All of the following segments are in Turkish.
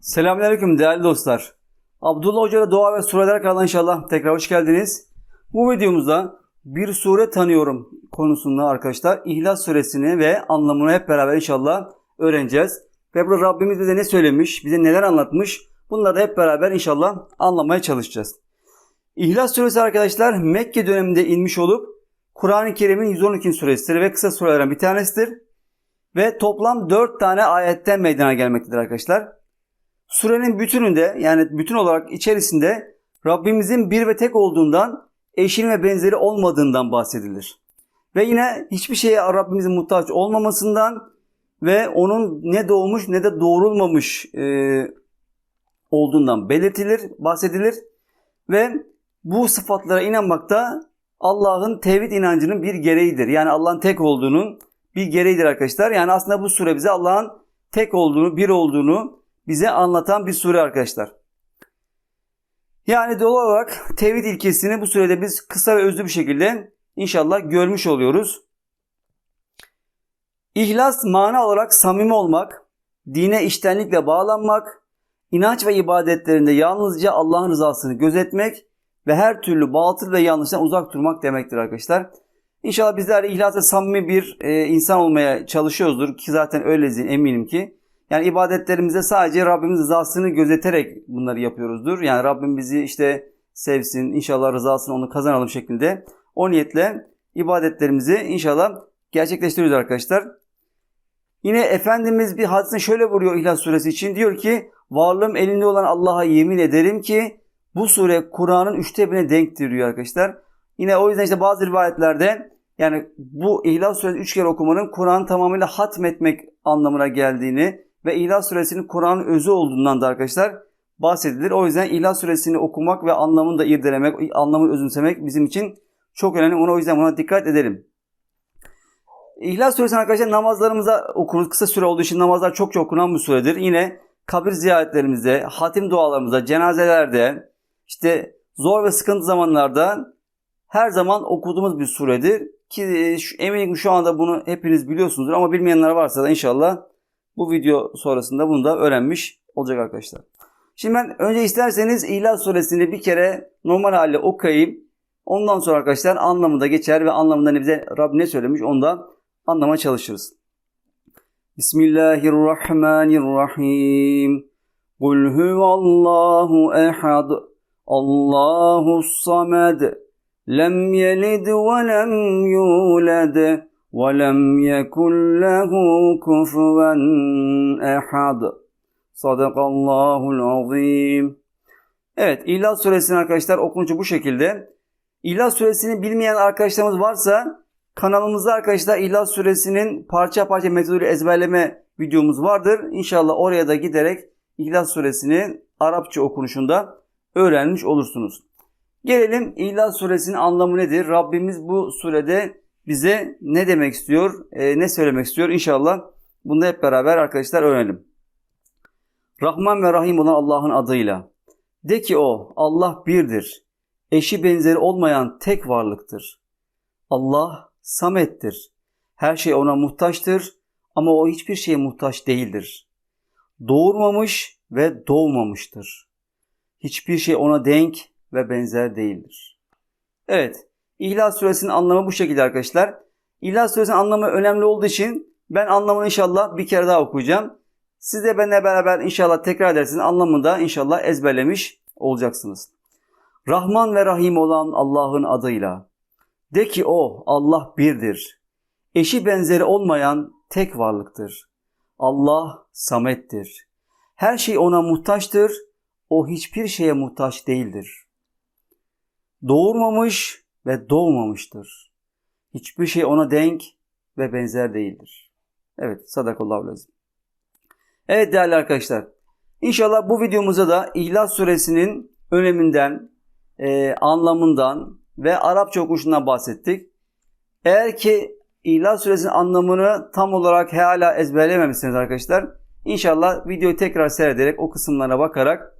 Selamünaleyküm değerli dostlar. Abdullah Hoca ile Dua ve Sureler kanalına inşallah tekrar hoş geldiniz. Bu videomuzda bir sure tanıyorum konusunda arkadaşlar İhlas suresini ve anlamını hep beraber inşallah öğreneceğiz. Ve burada Rabbimiz bize ne söylemiş, bize neler anlatmış bunları da hep beraber inşallah anlamaya çalışacağız. İhlas suresi arkadaşlar Mekke döneminde inmiş olup Kur'an-ı Kerim'in 112. suresidir ve kısa surelerden bir tanesidir. Ve toplam 4 tane ayetten meydana gelmektedir arkadaşlar. Surenin bütününde yani bütün olarak içerisinde Rabbimizin bir ve tek olduğundan, eşinin ve benzeri olmadığından bahsedilir. Ve yine hiçbir şeye Rabbimizin muhtaç olmamasından ve onun ne doğmuş ne de doğrulmamış e, olduğundan belirtilir, bahsedilir. Ve bu sıfatlara inanmak da Allah'ın tevhid inancının bir gereğidir. Yani Allah'ın tek olduğunun bir gereğidir arkadaşlar. Yani aslında bu sure bize Allah'ın tek olduğunu, bir olduğunu bize anlatan bir sure arkadaşlar. Yani doğal olarak tevhid ilkesini bu surede biz kısa ve özlü bir şekilde inşallah görmüş oluyoruz. İhlas mana olarak samimi olmak, dine iştenlikle bağlanmak, inanç ve ibadetlerinde yalnızca Allah'ın rızasını gözetmek ve her türlü batıl ve yanlıştan uzak durmak demektir arkadaşlar. İnşallah bizler ihlas ve samimi bir e, insan olmaya çalışıyoruzdur ki zaten öyleyiz eminim ki. Yani ibadetlerimizde sadece Rabbimiz rızasını gözeterek bunları yapıyoruzdur. Yani Rabbim bizi işte sevsin, inşallah rızasını onu kazanalım şeklinde. O niyetle ibadetlerimizi inşallah gerçekleştiriyoruz arkadaşlar. Yine Efendimiz bir hadisini şöyle vuruyor İhlas Suresi için. Diyor ki varlığım elinde olan Allah'a yemin ederim ki bu sure Kur'an'ın üçte birine denktir diyor arkadaşlar. Yine o yüzden işte bazı rivayetlerde yani bu İhlas Suresi üç kere okumanın Kur'an tamamıyla hatmetmek anlamına geldiğini ve İhlas Suresinin Kur'an'ın özü olduğundan da arkadaşlar bahsedilir. O yüzden İhlas Suresini okumak ve anlamını da irdelemek, anlamını özümsemek bizim için çok önemli. Ona o yüzden buna dikkat edelim. İhlas Suresini arkadaşlar namazlarımıza okuruz. Kısa süre olduğu için namazlar çok çok okunan bir suredir. Yine kabir ziyaretlerimizde, hatim dualarımızda, cenazelerde, işte zor ve sıkıntı zamanlarda her zaman okuduğumuz bir suredir. Ki şu, eminim şu anda bunu hepiniz biliyorsunuzdur ama bilmeyenler varsa da inşallah bu video sonrasında bunu da öğrenmiş olacak arkadaşlar. Şimdi ben önce isterseniz İhlas suresini bir kere normal halde okuyayım. Ondan sonra arkadaşlar anlamı da geçer ve anlamında bize Rab ne söylemiş onu da anlamaya çalışırız. Bismillahirrahmanirrahim. Kul huvallahu ehad. Allahu samed. Lem yelid ve lem yulad. وَلَمْ يَكُنْ لَهُ كُفُوًا اَحَدٍ Sadakallahul azim. Evet İhlas suresinin arkadaşlar okunuşu bu şekilde. İhlas suresini bilmeyen arkadaşlarımız varsa kanalımızda arkadaşlar İhlas suresinin parça parça metoduyla ezberleme videomuz vardır. İnşallah oraya da giderek İhlas suresini Arapça okunuşunda öğrenmiş olursunuz. Gelelim İhlas suresinin anlamı nedir? Rabbimiz bu surede bize ne demek istiyor, e, ne söylemek istiyor İnşallah bunu hep beraber arkadaşlar öğrenelim. Rahman ve Rahim olan Allah'ın adıyla. De ki o Allah birdir. Eşi benzeri olmayan tek varlıktır. Allah samettir. Her şey ona muhtaçtır ama o hiçbir şeye muhtaç değildir. Doğurmamış ve doğmamıştır. Hiçbir şey ona denk ve benzer değildir. Evet, İhlas Suresinin anlamı bu şekilde arkadaşlar. İhlas Suresinin anlamı önemli olduğu için ben anlamını inşallah bir kere daha okuyacağım. Siz de benimle beraber inşallah tekrar edersiniz. Anlamını da inşallah ezberlemiş olacaksınız. Rahman ve Rahim olan Allah'ın adıyla. De ki o Allah birdir. Eşi benzeri olmayan tek varlıktır. Allah samettir. Her şey ona muhtaçtır. O hiçbir şeye muhtaç değildir. Doğurmamış ve doğmamıştır. Hiçbir şey ona denk ve benzer değildir. Evet sadakallahu lazım. Evet değerli arkadaşlar. İnşallah bu videomuzda da İhlas suresinin öneminden, e, anlamından ve Arapça okuşundan bahsettik. Eğer ki İhlas suresinin anlamını tam olarak hala ezberlememişsiniz arkadaşlar. İnşallah videoyu tekrar seyrederek o kısımlara bakarak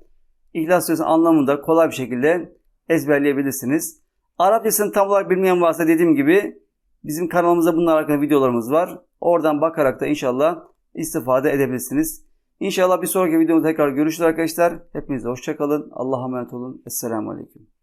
İhlas suresinin anlamını da kolay bir şekilde ezberleyebilirsiniz. Arapçasını tam olarak bilmeyen varsa dediğim gibi bizim kanalımızda bununla alakalı videolarımız var. Oradan bakarak da inşallah istifade edebilirsiniz. İnşallah bir sonraki videomda tekrar görüşürüz arkadaşlar. Hepinize hoşçakalın. Allah'a emanet olun. Esselamu Aleyküm.